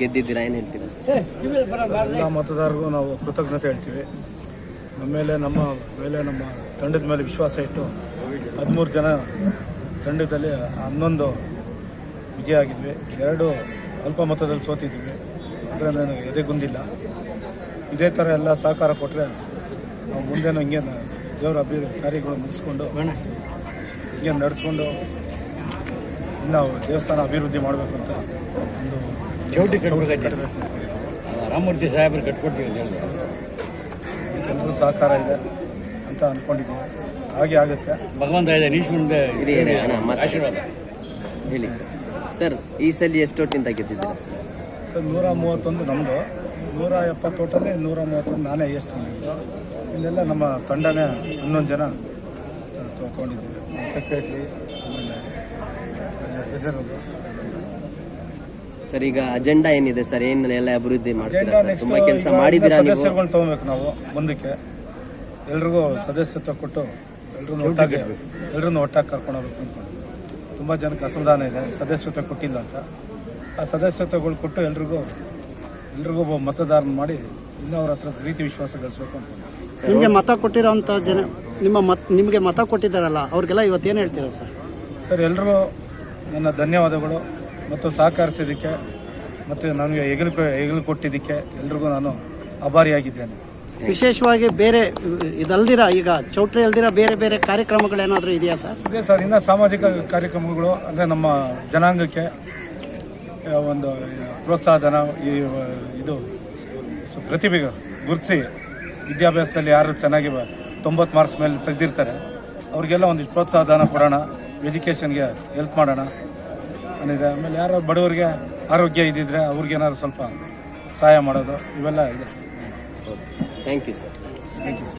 ಗೆದ್ದಿದ್ದೀರಾ? ಏನು ಹೇಳ್ತೀರಾ ಎಲ್ಲ ಮತದಾರರಿಗೂ ನಾವು ಕೃತಜ್ಞತೆ ಹೇಳ್ತೀವಿ. ನಮ್ಮ ಮೇಲೆ ನಮ್ಮ ಮೇಲೆ ನಮ್ಮ ತಂಡದ ಮೇಲೆ ವಿಶ್ವಾಸ ಇಟ್ಟು ಹದಿಮೂರು ಜನ ತಂಡದಲ್ಲಿ ಹನ್ನೊಂದು ವಿಜಯ ಆಗಿದ್ವಿ. ಎರಡು ಅಲ್ಪ ಮತದಲ್ಲಿ ಸೋತಿದ್ವಿ. ಆದರೆ ನನಗೆ ಎದೆಗುಂದಿಲ್ಲ ಇದೇ ಥರ ಎಲ್ಲ ಸಹಕಾರ ಕೊಟ್ಟರೆ ನಾವು ಮುಂದೆನೂ ಹಿಂಗೆ ದೇವರ ಅಭಿವೃದ್ಧಿ ಕಾರ್ಯಗಳು ಮುಗಿಸ್ಕೊಂಡು ಹಿಂಗೆ ನಡೆಸ್ಕೊಂಡು ನಾವು ದೇವಸ್ಥಾನ ಅಭಿವೃದ್ಧಿ ಮಾಡಬೇಕು ಅಂತ ಒಂದು ಚೌಟಿ ಕಟ್ಟಬೇಕು ರಾಮಮೂರ್ತಿ ಸಾಹೇಬರು ಕಟ್ಕೊಡ್ತೀವಿ ಅಂತ ಹೇಳಿದೆ ಎಲ್ಲರೂ ಸಹಕಾರ ಇದೆ ಅಂತ ಅಂದ್ಕೊಂಡಿದ್ದೀವಿ ಹಾಗೆ ಆಗುತ್ತೆ. ಭಗವಂತ ಇದೆ ನೀಶ್ ಮುಂದೆ ಆಶೀರ್ವಾದ. ಹೇಳಿ ಸರ್. ಸರ್ ಈ ಸಲ ಎಷ್ಟೊತ್ತಿಂದ ಗೆದ್ದಿದ್ದೀರಾ ಸರ್? ಸರ್ ನೂರ ಮೂವತ್ತೊಂದು ನಮ್ಮದು ನೂರ ಎಪ್ಪತ್ತೊಟ್ಟಲ್ಲಿ ನೂರ ಮೂವತ್ತೊಂದು ನಾನೇ ಎಷ್ಟು ಮಾಡಿದ್ದು ಇನ್ನೆಲ್ಲ ನಮ್ಮ ತಂಡನೇ ಹನ್ನೊಂದು ಜನ ತೊಗೊಂಡಿದ್ದೀವಿ. ಸೆಕ್ರೆಟ್ರಿ ಟ್ರೆಸರರು ಸರ್ ಈಗ ಅಜೆಂಡಾ ಏನಿದೆ ಸರ್? ಏನೆಲ್ಲ ಎಲ್ಲ ಅಭಿವೃದ್ಧಿ ಮಾಡ್ತೀರಾ ಅಜೆಂಡಾ ಸರ್? ತುಂಬಾ ಕೆಲಸ ಮಾಡಿದ್ದೀರಾ ನೀವು? ಸದಸ್ಯರುಗಳನ್ನ ತೊಗೊಬೇಕು ನಾವು ಮುಂದಕ್ಕೆ. ಎಲ್ರಿಗೂ ಸದಸ್ಯತ್ವ ಕೊಟ್ಟು ಎಲ್ರೂ ಒಟ್ಟಾಗಿ ಎಲ್ರನ್ನೂ ಒಟ್ಟಾಗಿ ಕರ್ಕೊಂಡು ಹೋಗ್ಬೇಕು ಅಂದ್ಕೊಂಡು ತುಂಬ ಜನಕ್ಕೆ ಅಸಮಾಧಾನ ಇದೆ ಸದಸ್ಯತ್ವ ಕೊಟ್ಟಿಲ್ಲ ಅಂತ. ಆ ಸದಸ್ಯತ್ವಗಳು ಕೊಟ್ಟು ಎಲ್ರಿಗೂ ಎಲ್ರಿಗೂ ಒಬ್ಬ ಮತದಾರನ ಮಾಡಿ ಇನ್ನೂ ಅವ್ರ ಹತ್ರ ಪ್ರೀತಿ ವಿಶ್ವಾಸ ಗಳಿಸ್ಬೇಕು ಅಂತ ನಿಮಗೆ ಮತ ಕೊಟ್ಟಿರೋಂಥ ಜನ ನಿಮ್ಮ ಮತ್ ನಿಮಗೆ ಮತ ಕೊಟ್ಟಿದ್ದಾರಲ್ಲ ಅವ್ರಿಗೆಲ್ಲ ಇವತ್ತೇನು ಹೇಳ್ತೀರಾ ಸರ್? ಸರ್ ಎಲ್ಲರೂ ನನ್ನ ಧನ್ಯವಾದಗಳು. ಮತ್ತು ಸಹಕರಿಸಿದ್ದಕ್ಕೆ ಮತ್ತು ನನಗೆ ಹೆಗಲು ಹೆಗಲು ಕೊಟ್ಟಿದ್ದಕ್ಕೆ ಎಲ್ರಿಗೂ ನಾನು ಆಭಾರಿಯಾಗಿದ್ದೇನೆ. ವಿಶೇಷವಾಗಿ ಬೇರೆ ಇದಲ್ದಿರ ಈಗ ಚೌಟ್ರಿ ಅಲ್ದಿರ ಬೇರೆ ಬೇರೆ ಕಾರ್ಯಕ್ರಮಗಳೇನಾದರೂ ಇದೆಯಾ ಸರ್? ಇದೆ ಸರ್ ಇನ್ನು ಸಾಮಾಜಿಕ ಕಾರ್ಯಕ್ರಮಗಳು ಅಂದರೆ ನಮ್ಮ ಜನಾಂಗಕ್ಕೆ ಒಂದು ಪ್ರೋತ್ಸಾಹಧನ ಈ ಇದು ಸೊ ಪ್ರತಿಭೆ ಗುರುತಿಸಿ ವಿದ್ಯಾಭ್ಯಾಸದಲ್ಲಿ ಯಾರು ಚೆನ್ನಾಗಿ ತೊಂಬತ್ತು ಮಾರ್ಕ್ಸ್ ಮೇಲೆ ತೆಗೆದಿರ್ತಾರೆ ಅವ್ರಿಗೆಲ್ಲ ಒಂದಿಷ್ಟು ಪ್ರೋತ್ಸಾಹಧನ ಕೊಡೋಣ ಎಜುಕೇಷನ್ಗೆ ಹೆಲ್ಪ್ ಮಾಡೋಣ ಅನ್ನಿದೆ. ಆಮೇಲೆ ಯಾರು ಬಡವರಿಗೆ ಆರೋಗ್ಯ ಇದ್ದಿದ್ರೆ ಅವ್ರಿಗೇನಾದ್ರು ಸ್ವಲ್ಪ ಸಹಾಯ ಮಾಡೋದು ಇವೆಲ್ಲ ಇದೆ. Thank you sir thank you